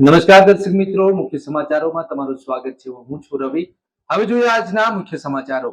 નમસ્કાર દર્શક મિત્રો, મુખ્ય સમાચારોમાં તમારું સ્વાગત છે. હું છું રવિ. હવે જોઈએ આજના મુખ્ય સમાચારો.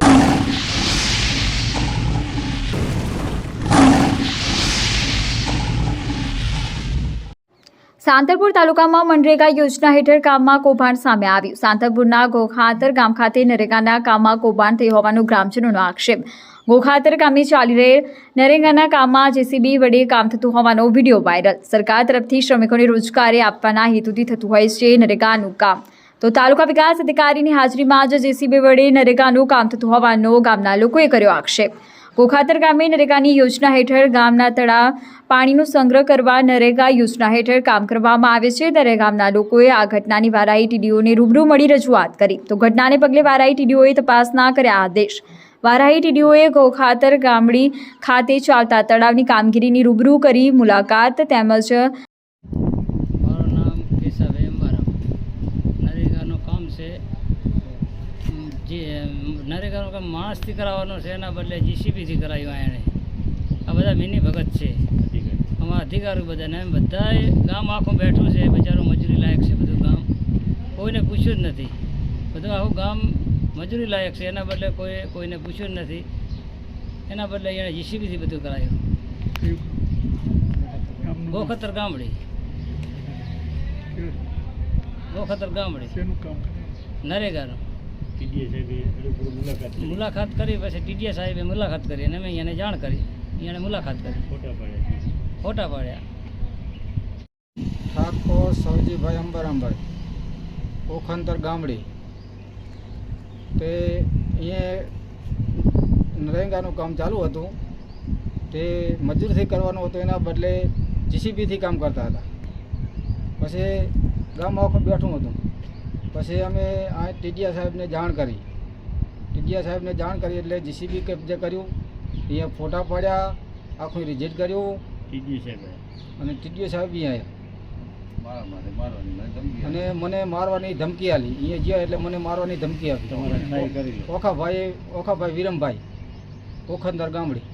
સાંતરપુર તાલુકામાં મનરેગા યોજના હેઠળ કામમાં કૌભાંડ સામે આવ્યું. સાંતરપુરના ગોખાતર ગામ ખાતે નરેગાના કામમાં કૌભાંડ થયું હોવાનો ગ્રામજનોનો આક્ષેપ. ગોખાતર ગામે ચાલી રહેલ નરેગાના કામમાં જેસીબી વડે કામ થતું હોવાનો વીડિયો વાયરલ. સરકાર તરફથી શ્રમિકોને રોજગારી આપવાના હેતુથી થતું હોય છે નરેગાનું કામ. તો તાલુકા વિકાસ અધિકારીની હાજરીમાં જ જેસીબી વડે નરેગાનું કામ થતું હોવાનો ગામના લોકોએ કર્યો આક્ષેપ. ગોખાતર ગામે નરેગાની યોજના હેઠળ ગામના તળાવ પાણીનો સંગ્રહ કરવા નરેગા યોજના હેઠળ કામ કરવામાં આવે છે ત્યારે ગામના લોકોએ આ ઘટનાની વારાઈ ટીડીઓને રૂબરૂ મળી રજૂઆત કરી. તો ઘટનાને પગલે વારાઈ ટીડીઓએ તપાસના કર્યા આદેશ. વારાઈ ટીડીઓએ ગોખાતર ગામડી ખાતે ચાલતા તળાવની કામગીરીની રૂબરૂ કરી મુલાકાત તેમજ મારું નામ કેશાભાઈ અંબારામ નરેગાનું કામ છે નરેગાનું કામ માણસથી કરાવવાનું છે, એના બદલે જીસીબીથી કરાવ્યું એણે. આ બધા મિની ભગત છે. અમારા અધિકારી બધાને બધાએ ગામ આખું બેઠું છે, બિચારું મજૂરી લાયક છે બધું ગામ. કોઈને પૂછ્યું જ નથી. બધું આખું ગામ મજૂરી લાયક છે એના બદલે કોઈ કોઈને પૂછ્યું નથી. એના બદલે એણે જીસીબીથી બધું કરાયું. ગોખતર ગામડી. ગોખતર ગામડી. નરેગાનું મુલાકાત કરી. પછી ટીડીએ સાહેબે મુલાકાત કરી અને અમે એને જાણ કરી. એને મુલાકાત કરી. ફોટા પાડ્યા. ઠાકોર સવજીભાઈ અંબરામભાઈ ઓખંતર ગામડી. તે અહીંયા નરેંગાનું કામ ચાલુ હતું. તે મજૂરથી કરવાનું હતું એના બદલે જીસીબીથી કામ કરતા હતા. પછી ગામ આખું બેઠું હતું. પછી અમે આ ટીડીયા સાહેબને જાણ કરી. ટીડીયા સાહેબને જાણ કરી એટલે જીસીબી કબજે કર્યું અહીંયા ફોટા પાડ્યા આખું રિજેક્ટ કર્યું. સાહેબ. અને ટીડીઓ સાહેબ બી આવ્યા. અને મને મારવાની ધમકી આલી. અહીંયા ગયા એટલે મને મારવાની ધમકી આપી. ઓખાભાઈ ઓખાભાઈ વિરમભાઈ. ઓખંદર ગામડી.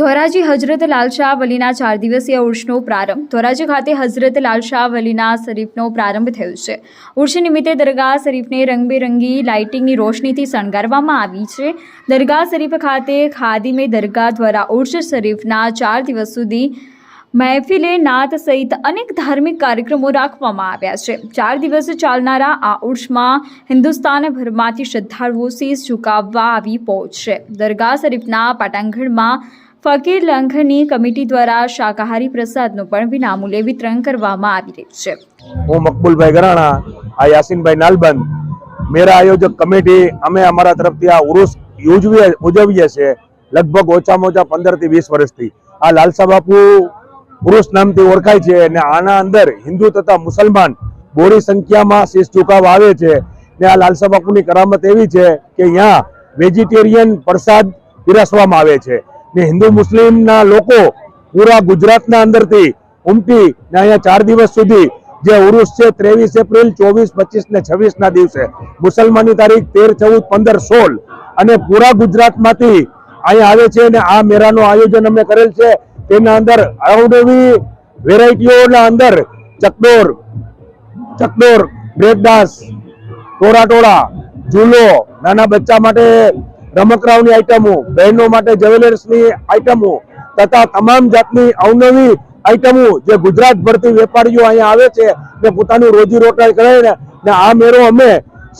ધોરાજી હજરત લાલશાહ વલીના ચાર દિવસીય ઉર્ષનો પ્રારંભ. ધોરાજી ખાતે હજરત લાલશાહ વલીના શરીફનો પ્રારંભ થયો છે. ઉર્ષ નિમિત્તે દરગાહ શરીફને રંગબેરંગી લાઇટિંગની રોશનીથી શણગારવામાં આવી છે. દરગાહ શરીફ ખાતે ખાદીમે દરગાહ દ્વારા ઉર્ષ શરીફના ચાર દિવસ સુધી મહેફિલે નાત સહિત અનેક ધાર્મિક કાર્યક્રમો રાખવામાં આવ્યા છે. ચાર દિવસ ચાલનારા આ ઉર્ષમાં હિન્દુસ્તાનભરમાંથી શ્રદ્ધાળુઓ શીશ ઝુકાવવા આવી પહોંચશે. દરગાહ શરીફના પાટાંગણમાં ફકીર લંઘની કમિટી દ્વારા શાકાહારી પ્રસાદનું પણ વિનામૂલ્યે વિતરણ કરવામાં આવી રહ્યું છે. હું મકબુલભાઈ ગરાણા, આ યાસીનભાઈ નાલબંધ. મેરા આયોજક કમિટી અમે અમારા તરફથી આ ઉરુસ ઉજવીએ ઉજવીએ છીએ લગભગ ઓછામાં ઓછા પંદરથી વીસ વર્ષથી. આ લાલસા બાપુ પુરુષ નામથી ઓળખાય છે અને આના અંદર હિન્દુ તથા મુસલમાન બોરી સંખ્યામાં શીશ ઝુકાવ આવે છે ને આ લાલસા બાપુની કરામત એવી છે કે અહીંયા વેજીટેરિયન પ્રસાદ પીરસવામાં આવે છે. ને હિન્દુ મુસ્લિમના લોકો પૂરા ગુજરાતના અંદરથી ઉમટી ને અહીંયા ચાર દિવસ સુધી જે ઉરુસ છે, ત્રેવીસ એપ્રિલ, ચોવીસ, પચીસ ને છવ્વીસ ના દિવસે. મુસલમાનની તારીખ તેર, ચૌદ, પંદર, સોળ. અને પૂરા ગુજરાતમાંથી અહીંયા આવે છે અને આ મેળાનું આયોજન અમે કરેલ છે. તેના અંદર અવનવી વેરાયટીઓના અંદર ચકડોર ચકડોર, બ્રેકડાન્સ ટોળા ઝૂલો, નાના બચ્ચા માટે રમકડાઓની આઈટમો બહેનો માટે જ્વેલર્સની આઈટમો તથા તમામ જાતની અવનવી આઈટમો જે ગુજરાત ભરતી વેપારીઓ અહીંયા આવે છે ને પોતાનું રોજી રોટાઈ કરે ને આ મેળો અમે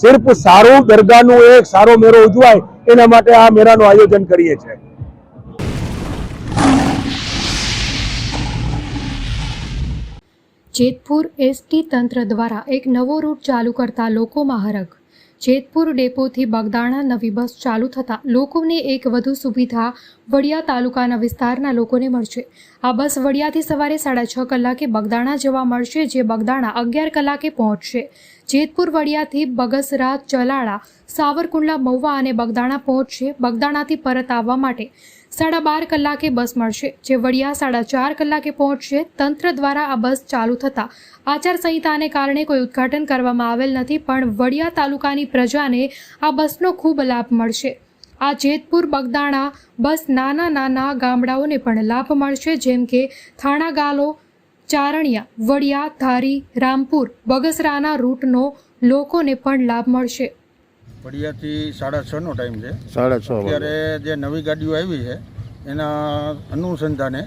સિર્ફ સારું દરગાહનું એક સારો મેળો ઉજવાય, એના માટે આ મેળાનું આયોજન કરીએ છીએ. જેતપુર એસટી તંત્ર દ્વારા એક નવો રૂટ ચાલુ કરતા લોકોમાં હરખ. જેતપુર ડેપોથી બગદાણા નવી બસ ચાલુ થતાં લોકોને એક વધુ સુવિધા વડિયા તાલુકાના વિસ્તારના લોકોને મળશે. આ બસ વડિયાથી સવારે સાડા છ કલાકે બગદાણા જવા મળશે, જે બગદાણા અગિયાર કલાકે પહોંચશે. જેતપુર વડિયાથી બગસરા, ચલાળા, સાવરકુંડલા, મહુવા અને બગદાણા પહોંચશે. બગદાણાથી પરત આવવા માટે સાડા બાર કલાકે બસ મળશે, જે વડિયા સાડા ચાર કલાકે પહોંચશે. તંત્ર દ્વારા આ બસ ચાલુ થતાં આચારસંહિતાને કારણે કોઈ ઉદ્ઘાટન કરવામાં આવેલ નથી, પણ વડિયા તાલુકાની પ્રજાને આ બસનો ખૂબ લાભ મળશે. આ જેતપુર, બગદાણા બસ નાના નાના ગામડાઓને પણ લાભ મળશે, જેમ કે થાણાગાલો, ચારણિયા, વડિયા, ધારી, રામપુર, બગસરાના રૂટનો લોકોને પણ લાભ મળશે. વડિયાથી સાડા છનો ટાઈમ છે. સાડા છ અત્યારે જે નવી ગાડીઓ આવી છે એના અનુસંધાને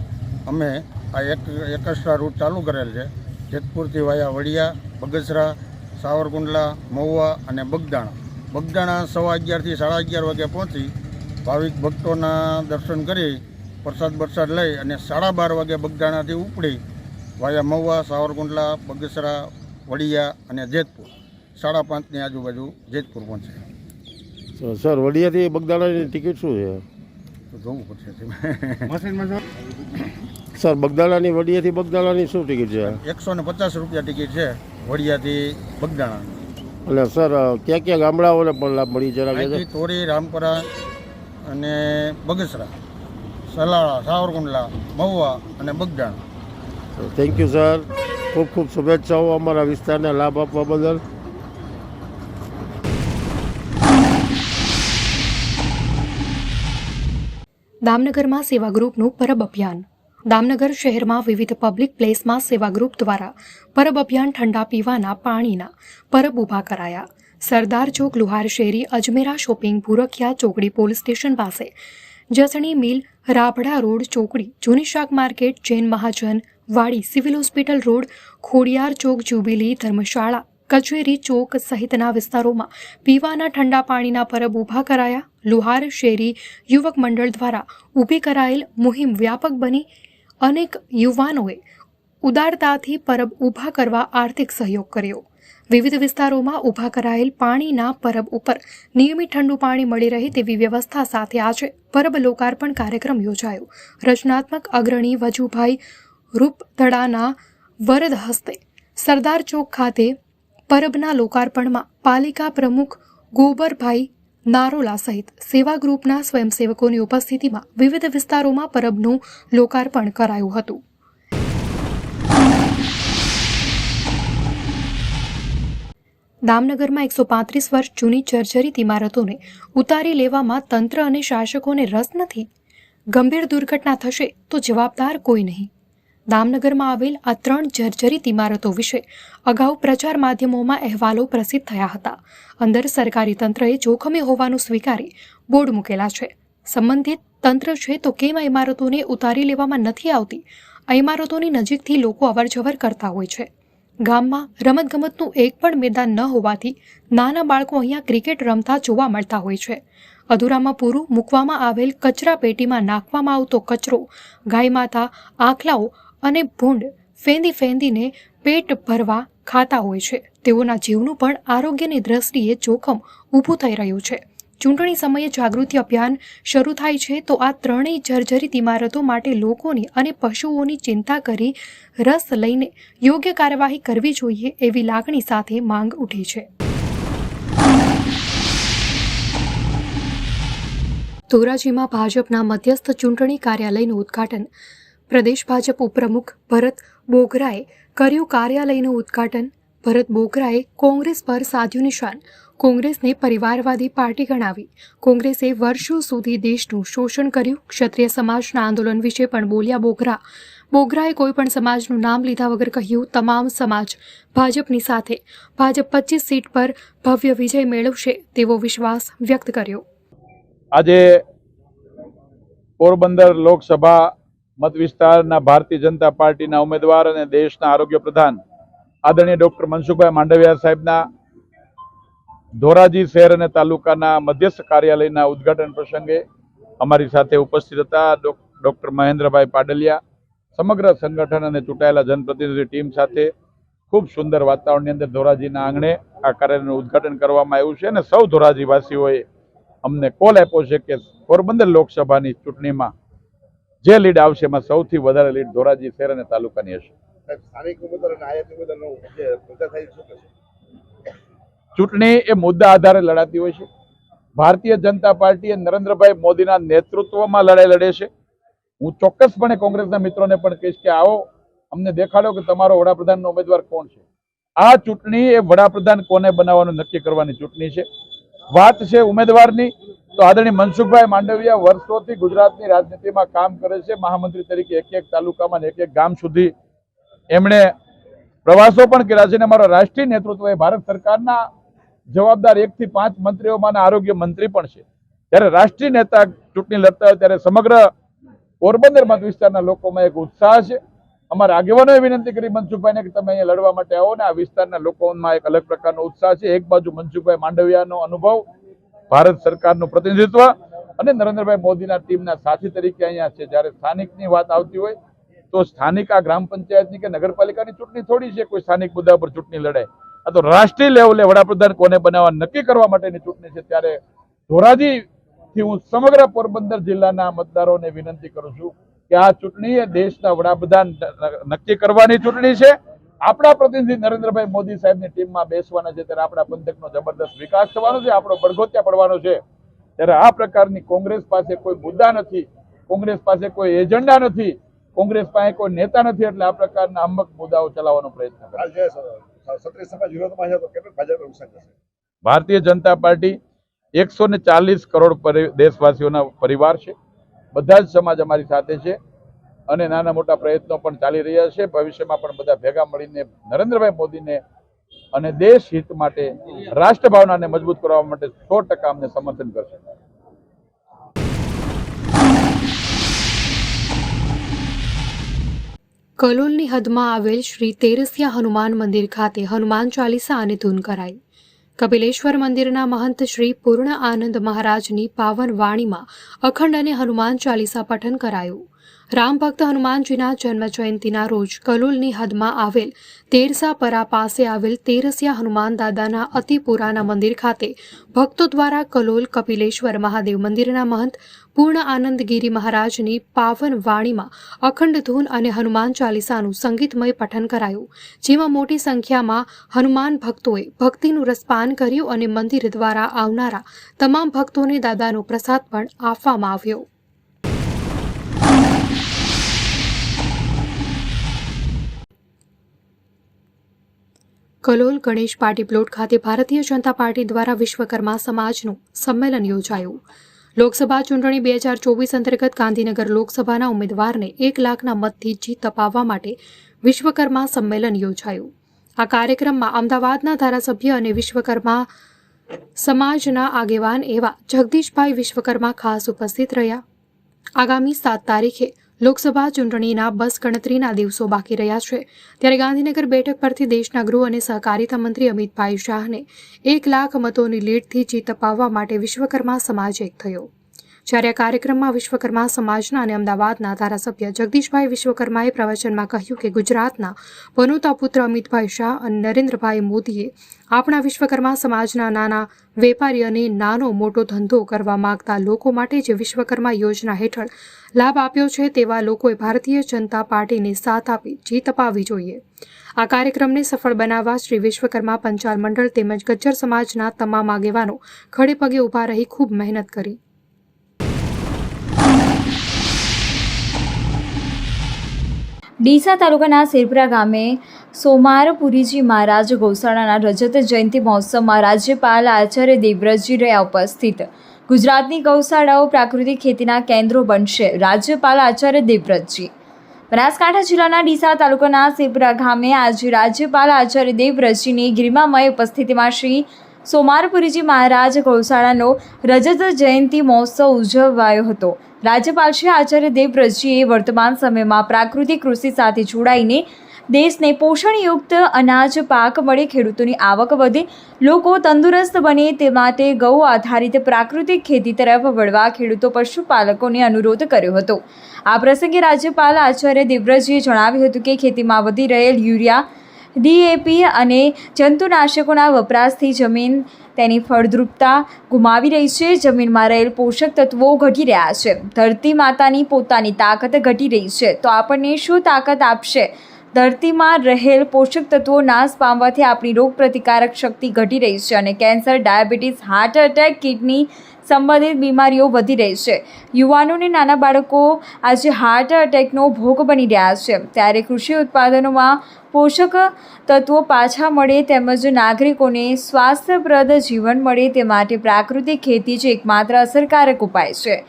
અમે આ એક એકસ્ટ્રા રૂટ ચાલુ કરેલ છે. જેતપુરથી વાયા વડિયા બગસરા સાવરકુંડલા મહુવા અને બગદાણા. બગદાણા સવા અગિયારથી સાડા અગિયાર વાગે પહોંચી ભાવિક ભક્તોના દર્શન કરી પ્રસાદ બરસાદ લઈ અને સાડા બાર વાગે બગદાણાથી ઉપડી વાયા મહુવા સાવરકુંડલા બગસરા વડિયા અને જેતપુર. સાડા પાંચની આજુબાજુ જેતપુર પહોંચે. સર વડિયાથી બગદાણાની ટિકિટ શું છે? સર બગદાણાની વડિયાથી બગદાણાની શું ટિકિટ છે? એકસો ને પચાસ રૂપિયા ટિકિટ છે વડિયાથી બગદાણા અને સર ક્યાં ક્યાં ગામડાઓને પણ લાભ મળી જરા તોરી રામપરા અને બગસરા સલાળા સાવરકુંડલા મહુવા અને બગદાણા. થેન્ક યુ સર ખૂબ ખૂબ શુભેચ્છાઓ અમારા વિસ્તારને લાભ આપવા બદલ. દામનગરમાં સેવા ગ્રુપનું પરબ અભિયાન. દામનગર શહેરમાં વિવિધ પબ્લિક પ્લેસમાં સેવા ગ્રુપ દ્વારા પરબ અભિયાન ઠંડા પીવાના પાણીના પરબ ઊભા કરાયા. સરદાર ચોક લુહાર શેરી અજમેરા શોપિંગ ભૂરખિયા ચોકડી પોલીસ સ્ટેશન પાસે જસણી મિલ રાભડા રોડ ચોકડી જૂની શાક market Jain Mahajan Wadi civil hospital road Khodiyar Chowk jubilee Dharamshala Kacheri Chowk સહિતના વિસ્તારોમાં પીવાના ઠંડા પાણીના પરબ ઊભા કરાયા. લુહાર શેરી યુવક મંડળ દ્વારા ઊભી કરાયેલ મુહિમ વ્યાપક બની. અનેક યુવાનોએ ઉદારતાથી પરબ ઊભા કરવા આર્થિક સહયોગ કર્યો. વિવિધ વિસ્તારોમાં ઊભા કરાયેલ પાણીના પરબ ઉપર નિયમિત ઠંડુ પાણી મળી રહે તેવી વ્યવસ્થા સાથે આજે પરબ લોકાર્પણ કાર્યક્રમ યોજાયો. રચનાત્મક અગ્રણી વજુભાઈ રૂપધડાના વરદ હસ્તે સરદાર ચોક ખાતે પરબના લોકાર્પણમાં પાલિકા પ્રમુખ ગોબરભાઈ નારોલા સહિત સેવા ગ્રુપના સ્વયંસેવકોની ઉપસ્થિતિમાં વિવિધ વિસ્તારોમાં પરબનું લોકાર્પણ કરાયું હતું. દામનગરમાં એકસો પાંત્રીસ વર્ષ જૂની જર્જરિત ઇમારતોને ઉતારી લેવામાં તંત્ર અને શાસકોને રસ નથી. ગંભીર દુર્ઘટના થશે તો જવાબદાર કોઈ નહીં. દામનગરમાં આવેલ આ ત્રણ જર્જરિત ઇમારતો વિશે અગાઉ પ્રચાર માધ્યમોમાં અહેવાલો પ્રસિદ્ધ થયા હતા. અંદર સરકારી તંત્રએ જોખમી હોવાનું સ્વીકારી બોર્ડ મૂકેલા છે. સંબંધિત તંત્ર છે તો કેમ ઇમારતોને ઉતારી લેવામાં નથી આવતી? આ ઇમારતોની નજીકથી લોકો અવરજવર કરતા હોય છે. ગામમાં રમતગમતનું એક પણ મેદાન ન હોવાથી નાના બાળકો અહીંયા ક્રિકેટ રમતા જોવા મળતા હોય છે. અધૂરામાં પૂરું મૂકવામાં આવેલ કચરા પેટીમાં નાખવામાં આવતો કચરો, ગાય માતા, આખલાઓ અને ભૂંડ ફેંદી ફેંદીને પેટ ભરવા ખાતા હોય છે. તેઓના જીવનું પણ આરોગ્યની દ્રષ્ટિએ જોખમ ઊભું થઈ રહ્યું છે. ચૂંટણી સમયે જાગૃતિ અભિયાન શરૂ થાય છે તો આ ત્રણેય જર્જરિત ઇમારતો માટે લોકોની અને પશુઓની ચિંતા કરી રસ લઈને યોગ્ય કાર્યવાહી કરવી જોઈએ એવી લાગણી સાથે માંગ ઉઠી છે. ધોરાજીમાં ભાજપના મધ્યસ્થ ચૂંટણી કાર્યાલયનું ઉદ્ઘાટન પ્રદેશ ભાજપ ઉપપ્રમુખ ભરત બોગરાએ કર્યું કાર્યાલયનું ઉદ્ઘાટન. ભરત બોગરાએ કોંગ્રેસ પર સાધ્યું નિશાન. કોંગ્રેસને પરિવારવાદી પાર્ટી ગણાવી. કોંગ્રેસે વર્ષો સુધી દેશનું શોષણ કર્યું. ક્ષત્રિય સમાજના આંદોલન વિશે પણ બોલ્યા બોગરા. બોગરાએ કોઈ પણ સમાજનું નામ લીધા વગર કહ્યું, તમામ સમાજ ભાજપની સાથે. ભાજપ પચીસ સીટ પર ભવ્ય વિજય મેળવશે. તેવો વિશ્વાસ વ્યક્ત કર્યો. આજે પોરબંદર લોકસભા મત વિસ્તારના ભારતીય જનતા પાર્ટીના ઉમેદવાર અને દેશના આરોગ્ય પ્રધાન આદરણીય ડોક્ટર મનસુખભાઈ માંડવિયા સાહેબના ધોરાજી શહેર અને તાલુકાના મધ્યસ્થ કાર્યાલયના ઉદ્ઘાટન પ્રસંગે અમારી સાથે ઉપસ્થિત હતા ડોક- ડોક્ટર મહેન્દ્રભાઈ પાડલિયા, સમગ્ર સંગઠન અને ચૂંટાયેલા જનપ્રતિનિધિ ટીમ સાથે ખૂબ સુંદર વાતાવરણની અંદર ધોરાજીના આંગણે આ કાર્યનું ઉદ્ઘાટન કરવામાં આવ્યું છે અને સૌ ધોરાજીવાસીઓએ અમને કોલ આપ્યો છે કે પોરબંદર લોકસભાની ચૂંટણીમાં જે લીડ આવશે એમાં સૌથી વધારે લીડ ધોરાજી શહેર અને તાલુકાની હશે. ચૂંટણી એ મુદ્દા આધારે લડાતી હોય છે. ભારતીય જનતા પાર્ટીએ નરેન્દ્રભાઈ મોદીના નેતૃત્વમાં લડાઈ લડે છે. હું ચોક્કસપણે કોંગ્રેસના મિત્રોને પણ કહીશ કે આવો અમને દેખાડો કે તમારો વડાપ્રધાનનો ઉમેદવાર કોણ છે. આ ચૂંટણી એ વડાપ્રધાન કોને બનાવવાનું નક્કી કરવાની ચૂંટણી છે? વાત છે ઉમેદવારની. તો આદરણીય મનસુખભાઈ માંડવિયા વર્ષોથી ગુજરાતની રાજનીતિમાં કામ કરે છે. મહામંત્રી તરીકે એક એક તાલુકામાં એક એક ગામ સુધી એમણે પ્રવાસો પણ કર્યા છે અને અમારા રાષ્ટ્રીય નેતૃત્વ એ ભારત સરકારના જવાબદાર એકથી પાંચ મંત્રીઓમાંના આરોગ્ય મંત્રી પણ છે. જ્યારે રાષ્ટ્રીય નેતા ચૂંટણી લડતા હોય ત્યારે સમગ્ર પોરબંદર મત વિસ્તારના લોકોમાં એક ઉત્સાહ છે. અમારા આગેવાનોએ વિનંતી કરી મનસુખભાઈને કે તમે અહીંયા લડવા માટે આવો ને આ વિસ્તારના લોકોમાં એક અલગ પ્રકારનો ઉત્સાહ છે. એક બાજુ મનસુખભાઈ માંડવિયાનો અનુભવ ભારત સરકારનું પ્રતિનિધિત્વ અને નરેન્દ્રભાઈ મોદીના ટીમના સાથી તરીકે અહીંયા છે. જ્યારે સ્થાનિકની વાત આવતી હોય તો સ્થાનિક આ ગ્રામ પંચાયતની કે નગરપાલિકાની ચૂંટણી થોડી છે. કોઈ સ્થાનિક મુદ્દા પર ચૂંટણી લડાય. આ તો રાષ્ટ્રીય લેવલે વડાપ્રધાન કોને બનાવવા નક્કી કરવા માટેની ચૂંટણી છે. ત્યારે ધોરાજીથી હું સમગ્ર પોરબંદર જિલ્લાના મતદારોને વિનંતી કરું છું કે આ ચૂંટણી એ દેશના વડાપ્રધાન નક્કી કરવાની ચૂંટણી છે. આપણા પ્રતિનિધિ નરેન્દ્રભાઈ મોદી સાહેબની ટીમમાં બેસવાના છે ત્યારે આપણા પંથકનો જબરદસ્ત વિકાસ થવાનો છે આપણો બળગોત્યા પડવાનો છે. ત્યારે આ પ્રકારની કોંગ્રેસ પાસે કોઈ મુદ્દા નથી કોંગ્રેસ પાસે કોઈ એજન્ડા નથી કોંગ્રેસ પાસે કોઈ નેતા નથી એટલે આ પ્રકારના અમુક મુદ્દાઓ ચલાવવાનો પ્રયત્ન કરે. ભારતીય જનતા પાર્ટી એકસો ને ચાલીસ કરોડ દેશવાસીઓના પરિવાર છે. બધા જ સમાજ અમારી સાથે છે. અને નાના મોટા પ્રયત્નો પણ ચાલી રહ્યા છે. ભવિષ્યમાં પણ બધા ભેગા મળીને નરેન્દ્રભાઈ મોદીને અને દેશ હિત માટે રાષ્ટ્ર મજબૂત કરવા માટે સો ટકા અમને સમર્થન કરશે. કલોલની હદમાં આવેલ શ્રી તેરસિયા હનુમાન મંદિર ખાતે હનુમાન ચાલીસા અને ધૂન કરાઈ. કપિલેશ્વર મંદિરના મહંત શ્રી પૂર્ણ આનંદ મહારાજની પાવન વાણીમાં અખંડ અને હનુમાન ચાલીસા પઠન કરાયું. રામ ભક્ત હનુમાનજીના જન્મ જયંતિના રોજ કલોલની હદમાં આવેલ તેરસા પરા પાસે આવેલ તેરસિયા હનુમાન દાદાના અતિ પુરાના મંદિર ખાતે ભક્તો દ્વારા કલોલ, કપિલેશ્વર, મહાદેવ મંદિરના મહંત પૂર્ણ આનંદગીરી મહારાજની પાવન વાણીમાં અખંડ ધૂન અને હનુમાન ચાલીસાનું સંગીતમય પઠન કરાયું, જેમાં મોટી સંખ્યામાં હનુમાન ભક્તોએ ભક્તિનું રસપાન કર્યું અને મંદિર દ્વારા આવનારા તમામ ભક્તોને દાદાનો પ્રસાદ પણ આપવામાં આવ્યો. કલોલ ગણેશ પાર્ટી પ્લોટ ખાતે ભારતીય જનતા પાર્ટી દ્વારા વિશ્વકર્મા સમાજનું સંમેલન યોજાયું. લોકસભા ચૂંટણી બે હજાર ચોવીસ અંતર્ગત ગાંધીનગર લોકસભાના ઉમેદવારને એક લાખના મતથી જીત અપાવવા માટે વિશ્વકર્મા સંમેલન યોજાયું. આ કાર્યક્રમમાં અમદાવાદના ધારાસભ્ય અને વિશ્વકર્મા સમાજના આગેવાન એવા જગદીશભાઈ વિશ્વકર્મા ખાસ ઉપસ્થિત રહ્યા. આગામી સાત તારીખે લોકસભા ચૂંટણીના બસ ગણતરીના દિવસો બાકી રહ્યા છે. ત્યારે ગાંધીનગર બેઠક પરથી દેશના ગૃહ અને સહકારિતા મંત્રી અમિતભાઈ શાહને એક લાખ મતોની લીડથી જીત અપાવવા માટે વિશ્વકર્મા સમાજ એક થયો. જ્યારે આ કાર્યક્રમમાં વિશ્વકર્મા સમાજના અને અમદાવાદના ધારાસભ્ય જગદીશભાઈ વિશ્વકર્માએ પ્રવચનમાં કહ્યું કે ગુજરાતના પનોતા પુત્ર અમિતભાઈ શાહ અને નરેન્દ્રભાઈ મોદીએ આપણા વિશ્વકર્મા સમાજના નાના વેપારી અને નાનો મોટો ધંધો કરવા માંગતા લોકો માટે જે વિશ્વકર્મા યોજના હેઠળ લાભ આપ્યો છે તેવા લોકોએ ભારતીય જનતા પાર્ટીને સાથ આપી જીત અપાવી જોઈએ. આ કાર્યક્રમને સફળ બનાવવા શ્રી વિશ્વકર્મા પંચાલ મંડળ તેમજ ગજ્જર સમાજના તમામ આગેવાનો ખડે પગે ઊભા રહી ખૂબ મહેનત કરી. ડીસા તાલુકાના શેરપુરા ગામે સોમાર પુરીજી મહારાજ ગૌશાળાના રજત જયંતિ મહોત્સવમાં રાજ્યપાલ આચાર્ય દેવવ્રતજી રહ્યા ઉપસ્થિત. ગુજરાતની ગૌશાળાઓ પ્રાકૃતિક ખેતીના કેન્દ્રો બનશે, રાજ્યપાલ આચાર્ય દેવવ્રતજી. બનાસકાંઠા જિલ્લાના ડીસા તાલુકાના શેરપુરા ગામે આજે રાજ્યપાલ આચાર્ય દેવવ્રતજીની ગરિમામય ઉપસ્થિતિમાં શ્રી સોમારપુરીજી મહારાજ ગૌશાળાનો રજત જયંતિ મહોત્સવ ઉજવાયો હતો. રાજ્યપાલ શ્રી આચાર્ય દેવવ્રતજીએ વર્તમાન સમયમાં પ્રાકૃતિક કૃષિ સાથે જોડાઈને દેશને પોષણયુક્ત અનાજ પાક મળે ખેડૂતોની આવક વધે, લોકો તંદુરસ્ત બને તે માટે ગૌ આધારિત પ્રાકૃતિક ખેતી તરફ વળવા ખેડૂતો પશુપાલકોને અનુરોધ કર્યો હતો. આ પ્રસંગે રાજ્યપાલ આચાર્ય દેવવ્રતજીએ જણાવ્યું હતું કે ખેતીમાં વધી રહેલ યુરિયા ડીએપી અને જંતુનાશકોના વપરાશથી જમીન તેની ફળદ્રુપતા ગુમાવી રહી છે. જમીનમાં રહેલ પોષક તત્વો ઘટી રહ્યા છે. ધરતી માતાની પોતાની તાકાત ઘટી રહી છે. તો આપણને શું તાકાત આપશે? ધરતીમાં રહેલ પોષક તત્વો નાશ પામવાથી આપણી રોગ પ્રતિકારક શક્તિ ઘટી રહી છે અને cancer, diabetes, heart attack, kidney સંબંધિત બીમારીઓ વધી રહી છે. યુવાનોને નાના બાળકો આજે હાર્ટ એટેકનો ભોગ બની રહ્યા છે. ત્યારે કૃષિ ઉત્પાદનોમાં પોષક તત્વો પાછા મળે તેમજ નાગરિકોને સ્વાસ્થ્યપ્રદ જીવન મળે તે માટે પ્રાકૃતિક ખેતી જ એકમાત્ર અસરકારક ઉપાય છે.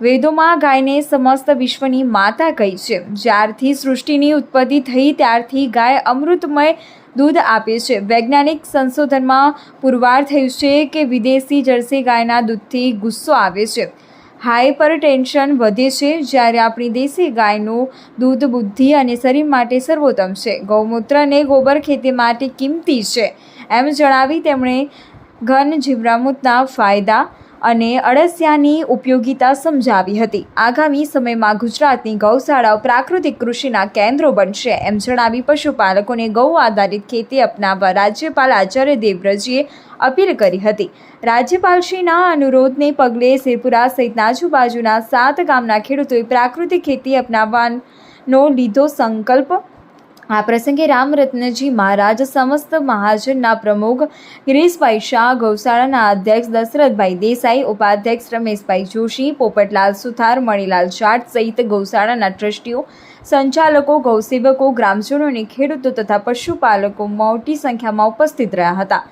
વેદોમાં ગાયને સમસ્ત વિશ્વની માતા કહી છે. જ્યારથી સૃષ્ટિની ઉત્પત્તિ થઈ, ત્યારથી ગાય અમૃતમય દૂધ આપે છે. વૈજ્ઞાનિક સંશોધનમાં પુરવાર થયું છે કે વિદેશી જર્સી ગાયના દૂધથી ગુસ્સો આવે છે. હાઈપરટેન્શન વધે છે જ્યારે આપણી દેશી ગાયનું દૂધ બુદ્ધિ અને શરીર માટે સર્વોત્તમ છે. ગૌમૂત્ર અને ગોબર ખેતી માટે કિંમતી છે. એમ જણાવી તેમણે ઘન જીવરામૂતના ફાયદા અને અળસિયાની ઉપયોગિતા સમજાવી હતી. આગામી સમયમાં ગુજરાતની ગૌશાળાઓ પ્રાકૃતિક કૃષિના કેન્દ્રો બનશે એમ જણાવી પશુપાલકોને ગૌ આધારિત ખેતી અપનાવવા રાજ્યપાલ આચાર્ય દેવવ્રજીએ અપીલ કરી હતી. રાજ્યપાલશ્રીના અનુરોધને પગલે શેરપુરા સહિતના આજુબાજુના સાત ગામના ખેડૂતોએ પ્રાકૃતિક ખેતી અપનાવવાનો લીધો સંકલ્પ આ પ્રસંગે રામરત્નજી મહારાજ સમસ્ત મહાજનના પ્રમુખ ગિરીશભાઈ શાહ, ગૌશાળાના અધ્યક્ષ દશરથભાઈ દેસાઈ, ઉપાધ્યક્ષ રમેશભાઈ જોશી, પોપટલાલ સુથાર, મણીલાલ જાટ સહિત ગૌશાળાના ટ્રસ્ટીઓ, સંચાલકો, ગૌસેવકો, ગ્રામજનો અને ખેડૂતો તથા પશુપાલકો મોટી સંખ્યામાં ઉપસ્થિત રહ્યા હતા.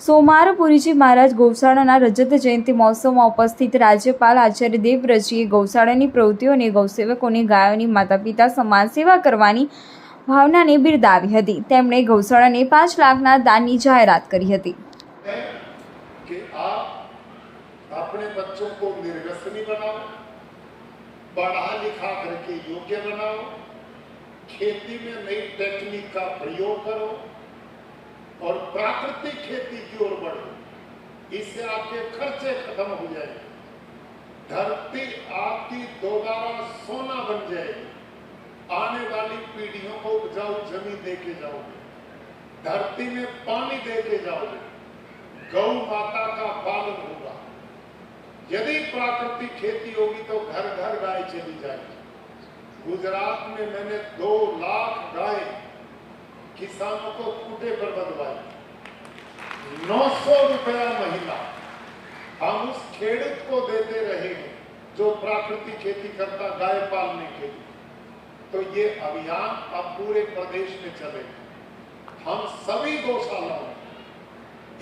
સોમારપુરીજી મહારાજ ગૌશાળાના રજત જયંતિ મહોત્સવમાં ઉપસ્થિત રાજ્યપાલ આચાર્ય દેવવ્રતજીએ ગૌશાળાની પ્રવૃત્તિઓ અને ગૌસેવકોને ગાયોની માતા પિતા સમાન સેવા કરવાની ભાવનાને બિરદાવી હતી તેમણે ગૌશાળાને પાંચ લાખના દાનની જાહેરાત કરી હતી कि आप अपने बच्चों को निर्व्यसनी बनाओ पढ़ा लिखा करके योग्य बनाओ खेती में नई टेक्निक का प्रयोग करो और प्राकृतिक खेती की ओर बढ़ो इससे आपके खर्चे खत्म हो जाएंगे धरती आपकी दोबारा सोना बन जाएगी आने वाली पीढ़ियों को उपजाऊ ज़मीन दे के जाओगे, धरती में पानी दे के जाओगे गौ माता का पालन होगा। यदि प्राकृतिक खेती होगी तो घर घर गाय चली जाएगी। गुजरात में मैंने दो लाख गाय किसानों को खूटे पर बंधवाई। नौ सौ रुपया महीना हम उस खेडूत को देते रहेंगे जो प्राकृतिक खेती करता गाय पालने के लिए। तो ये अभियान अब पूरे प्रदेश में चलेगा हम सभी गौशालाओं में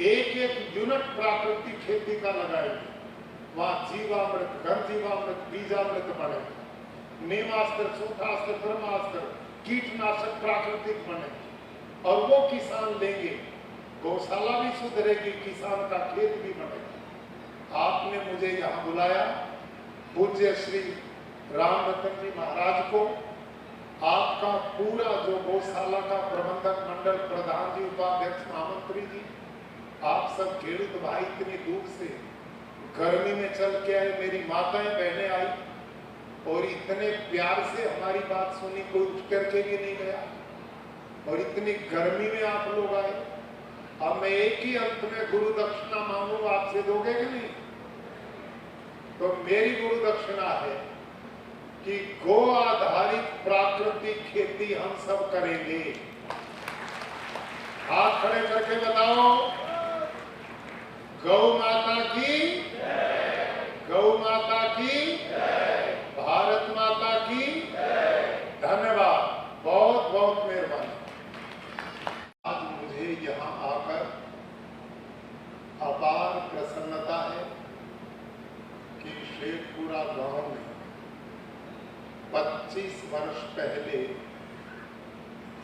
एक एक यूनिट प्राकृतिक खेती का लगाएँगे वहाँ जीवामृत घर जीवामृत बीजामृत बनेगा नेमास्त्र सूखास्त्र ब्रह्मास्त्र, कीटनाशक प्राकृतिक बने और वो किसान लेंगे। गौशाला भी सुधरेगी, किसान का खेत भी बनेगा। आपने मुझे यहाँ बुलाया। पूज्य श्री राम रतन जी महाराज को आपका पूरा जो गौशाला का प्रबंधक मंडल प्रधान जी, उपाध्यक्ष महामंत्री जी, आप सब खेडूत भाई इतनी दूर से गर्मी में चल के आए, मेरी माताएँ, बहनें आई, और इतने प्यार से हमारी बात सुनी, कोई उठ करके भी नहीं गया। और इतनी गर्मी में आप लोग आए। अब मैं एक ही अंत में गुरु दक्षिणा मांगू आपसे दोगे कि नहीं? तो मेरी गुरु दक्षिणा है। कि गो आधारित प्राकृतिक खेती हम सब करेंगे। हाथ खड़े करके बताओ। गौ माता की गौ माता की भारत माता की धन्यवाद। बहुत बहुत मेहरबानी। आज मुझे यहाँ आकर अपार प्रसन्नता है कि शेखपुरा गाँव में 25 वर्ष पहले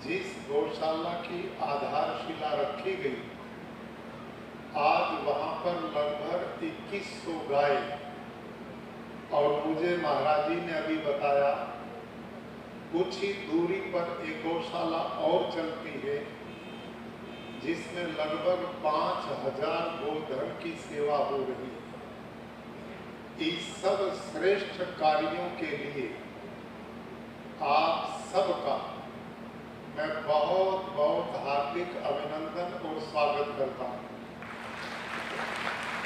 जिस गौशाला की आधारशिला रखी गई, आज वहाँ पर लगभग 2100 गाय। और मुझे महाराज जी ने अभी बताया, कुछ ही दूरी पर एक गौशाला और चलती है, जिसमें लगभग पाँच हज़ार गोधन की सेवा हो रही है। इस सब श्रेष्ठ कार्यों के लिए आप सबका मैं बहुत बहुत हार्दिक अभिनंदन और स्वागत करता हूं